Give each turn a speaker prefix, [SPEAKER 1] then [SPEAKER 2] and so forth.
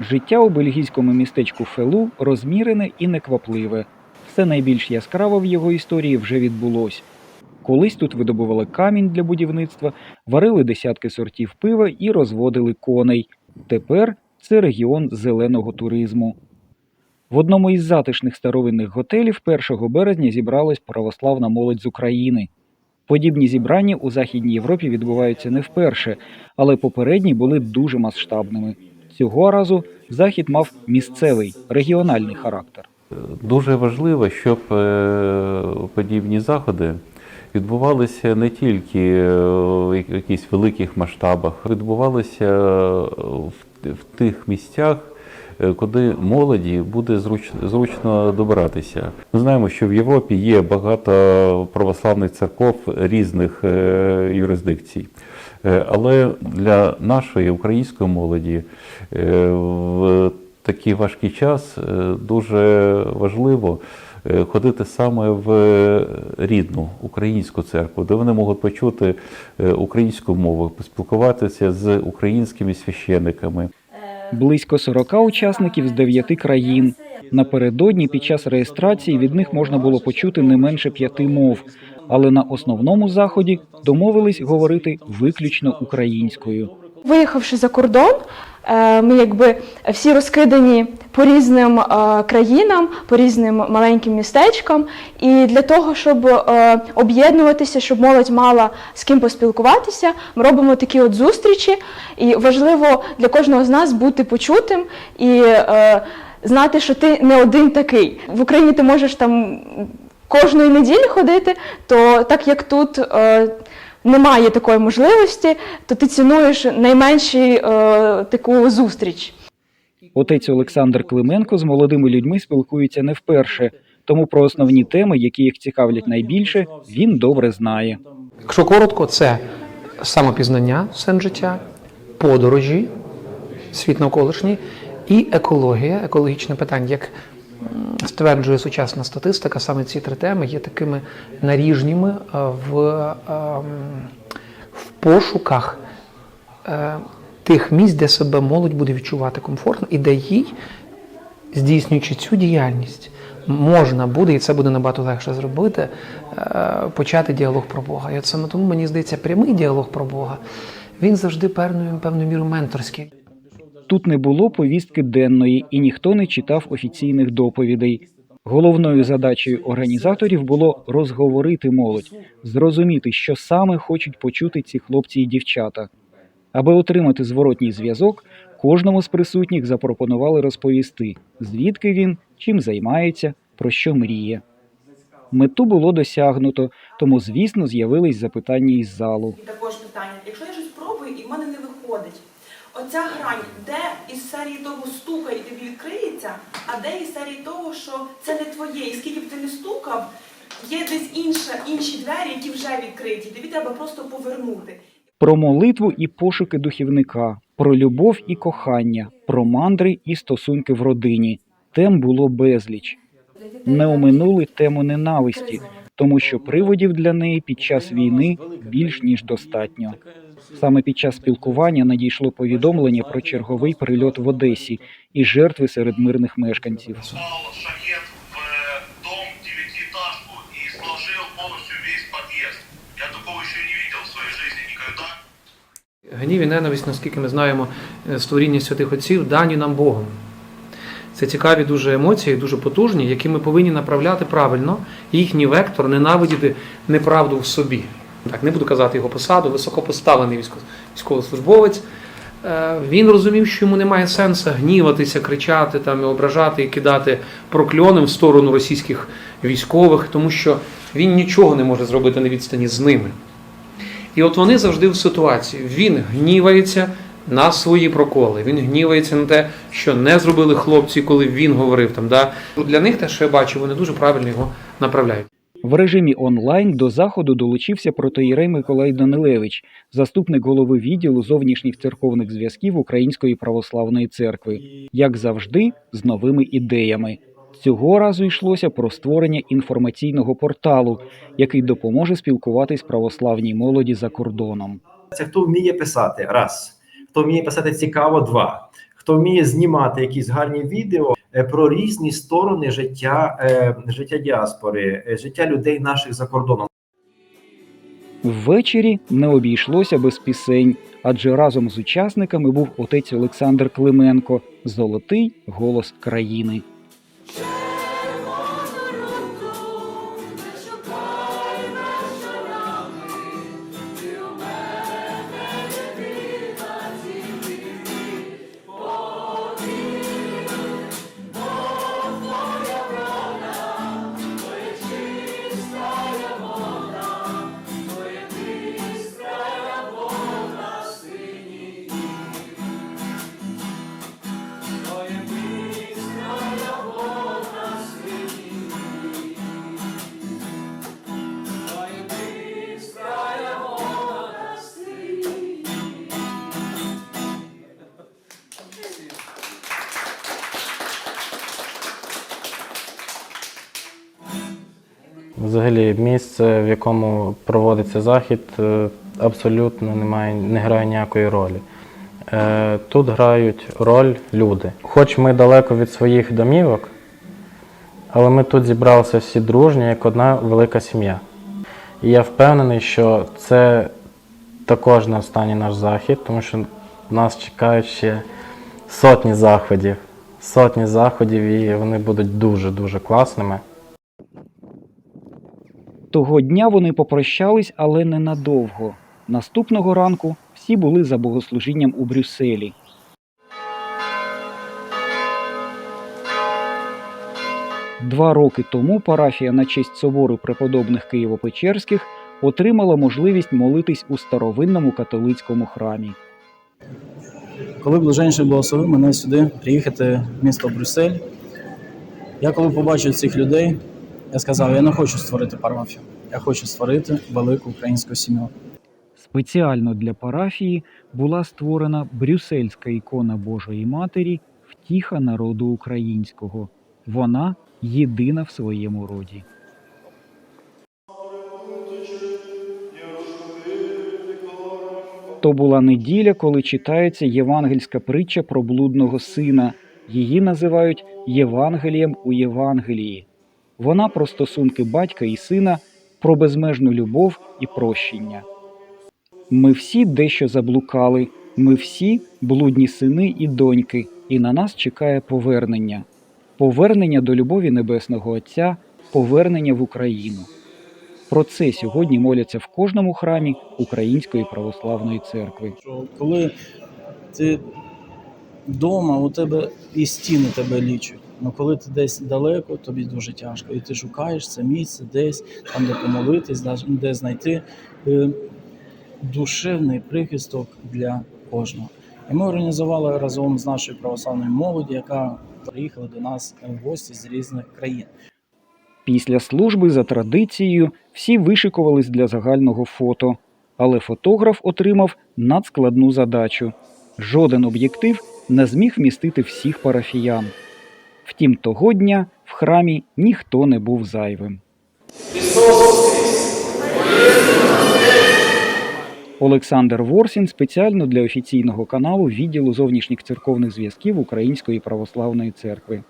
[SPEAKER 1] Життя у бельгійському містечку Фелу розмірене і неквапливе. Все найбільш яскраво в його історії вже відбулось. Колись тут видобували камінь для будівництва, варили десятки сортів пива і розводили коней. Тепер це регіон зеленого туризму. В одному із затишних старовинних готелів 1 березня зібралась православна молодь з України. Подібні зібрання у Західній Європі відбуваються не вперше, але попередні були дуже масштабними. Цього разу захід мав місцевий регіональний характер.
[SPEAKER 2] Дуже важливо, щоб е, подібні заходи відбувалися не тільки е, в якихось великих масштабах, відбувалися в, в тих місцях, е, куди молоді буде зручно, зручно добиратися. Ми знаємо, що в Європі є багато православних церков різних е, юрисдикцій. Е, Але для нашої української молоді е, в такий важкий час е, дуже важливо ходити саме в рідну українську церкву, де вони можуть почути українську мову, поспілкуватися з українськими священниками.
[SPEAKER 1] Близько 40 учасників з 9 країн. Напередодні під час реєстрації від них можна було почути не менше п'яти мов, але на основному заході домовились говорити виключно українською.
[SPEAKER 3] Виїхавши за кордон, е, ми якби всі розкидані по різним е, країнам, по різним маленьким містечкам. І для того, щоб е, об'єднуватися, щоб молодь мала з ким поспілкуватися, ми робимо такі от зустрічі. І важливо для кожного з нас бути почутим і знати, що ти не один такий. В Україні ти можеш там кожної неділі ходити, то так як тут. Е, немає такої можливості, то ти цінуєш найменші е, таку зустріч.
[SPEAKER 1] Отець Олександр Клименко з молодими людьми спілкується не вперше, тому про основні теми, які їх цікавлять найбільше, він добре знає.
[SPEAKER 4] Якщо коротко, це самопізнання, сенс життя, подорожі, світ навколишній і екологія, екологічне питання. Як стверджує сучасна статистика, саме ці три теми є такими наріжніми е, в, ем, в пошуках е, тих місць, де себе молодь буде відчувати комфортно і де їй, здійснюючи цю діяльність, можна буде, і це буде набагато легше зробити, е, почати діалог про Бога. І от саме тому мені здається, прямий діалог про Бога, він завжди певною, певною мірою менторський.
[SPEAKER 1] Тут не було повістки денної і ніхто не читав офіційних доповідей. Головною задачею організаторів було розговорити молодь, зрозуміти, що саме хочуть почути ці хлопці і дівчата. Аби отримати зворотній зв'язок, кожному з присутніх запропонували розповісти, звідки він, чим займається, про що мріє. Мету було досягнуто, тому, звісно, з'явились запитання із залу.
[SPEAKER 5] І також питання, якщо я щось пробую і в мене не виходить, оця грань, де із серії того стукай і тобі відкриється, а де із серії того, що це не твоє, і скільки б ти не стукав, є десь інша, інші двері, які вже відкриті, тобі треба просто повернути.
[SPEAKER 1] Про молитву і пошуки духівника, про любов і кохання, про мандри і стосунки в родині. Тем було безліч. Не оминули тему ненависті, тому що приводів для неї під час війни більш ніж достатньо. Саме під час спілкування надійшло повідомлення про черговий прильот в Одесі і жертви серед мирних мешканців.
[SPEAKER 6] Попал шахет в э, дом девятиэтажку и сложил полностью весь подъезд. Я такого еще не видел в своей жизни никогда.
[SPEAKER 4] Гнів і ненависть, наскільки ми знаємо, е, створіння святих отців, дані нам Богом. Це цікаві дуже емоції, дуже потужні, які ми повинні направляти правильно. Їхній вектор ненавидіти неправду в собі. Так, не буду казати його посаду, високопоставлений військо- військовослужбовець. Е, Він розумів, що йому немає сенсу гніватися, кричати, там, і ображати і кидати прокльони в сторону російських військових, тому що він нічого не може зробити на відстані з ними. І от вони завжди в ситуації. Він гнівається на свої проколи. Він гнівається на те, що не зробили хлопці, коли він говорив там. Да? Для них те, що я бачу, вони дуже правильно його направляють.
[SPEAKER 1] В режимі онлайн до заходу долучився протоїрей Миколай Данилевич, заступник голови відділу зовнішніх церковних зв'язків Української православної церкви, як завжди, з новими ідеями. Цього разу йшлося про створення інформаційного порталу, який допоможе спілкуватись православній молоді за кордоном.
[SPEAKER 7] Це хто вміє писати, раз. Хто вміє писати цікаво, два. хто вміє знімати якісь гарні відео е, про різні сторони життя, е, життя діаспори, е, життя людей наших за кордоном.
[SPEAKER 1] Ввечері не обійшлося без пісень, адже разом з учасниками був отець Олександр Клименко, золотий голос країни.
[SPEAKER 8] Взагалі, місце, в якому проводиться захід, е, абсолютно немає, не грає ніякої ролі. Е, Тут грають роль люди. Хоч ми далеко від своїх домівок, але ми тут зібралися всі дружні, як одна велика сім'я. І я впевнений, що це також не останній наш захід, тому що нас чекають ще сотні заходів. Сотні заходів, і вони будуть дуже-дуже класними.
[SPEAKER 1] Того дня вони попрощались, але ненадовго. Наступного ранку всі були за богослужінням у Брюсселі. Два роки тому парафія на честь собору преподобних Києво-Печерських отримала можливість молитись у старовинному католицькому храмі.
[SPEAKER 9] Коли блаженніше благословив мене сюди приїхати в місто Брюссель, я коли побачив цих людей, я сказав, я не хочу створити парафію, я хочу створити велику українську сім'ю.
[SPEAKER 1] Спеціально для парафії була створена брюссельська ікона Божої Матері Втіха народу українського. Вона єдина в своєму роді. То була неділя, коли читається євангельська притча про блудного сина. Її називають Євангелієм у Євангелії. Вона про стосунки батька і сина, про безмежну любов і прощення. Ми всі дещо заблукали, ми всі блудні сини і доньки, і на нас чекає повернення. Повернення до любові Небесного Отця, повернення в Україну. Про це сьогодні моляться в кожному храмі Української православної церкви.
[SPEAKER 9] Коли ти вдома, у тебе і стіни тебе лічать. Ну коли ти десь далеко, тобі дуже тяжко. І ти шукаєш це місце десь, там де помолитись, де знайти е, душевний прихисток для кожного. І ми організували разом з нашою православною молоді, яка приїхала до нас в гості з різних країн.
[SPEAKER 1] Після служби за традицією всі вишикувались для загального фото, але фотограф отримав надскладну задачу. Жоден об'єктив не зміг вмістити всіх парафіян. Втім, того дня в храмі ніхто не був зайвим. Олександр Ворсін спеціально для офіційного каналу відділу зовнішніх церковних зв'язків Української православної церкви.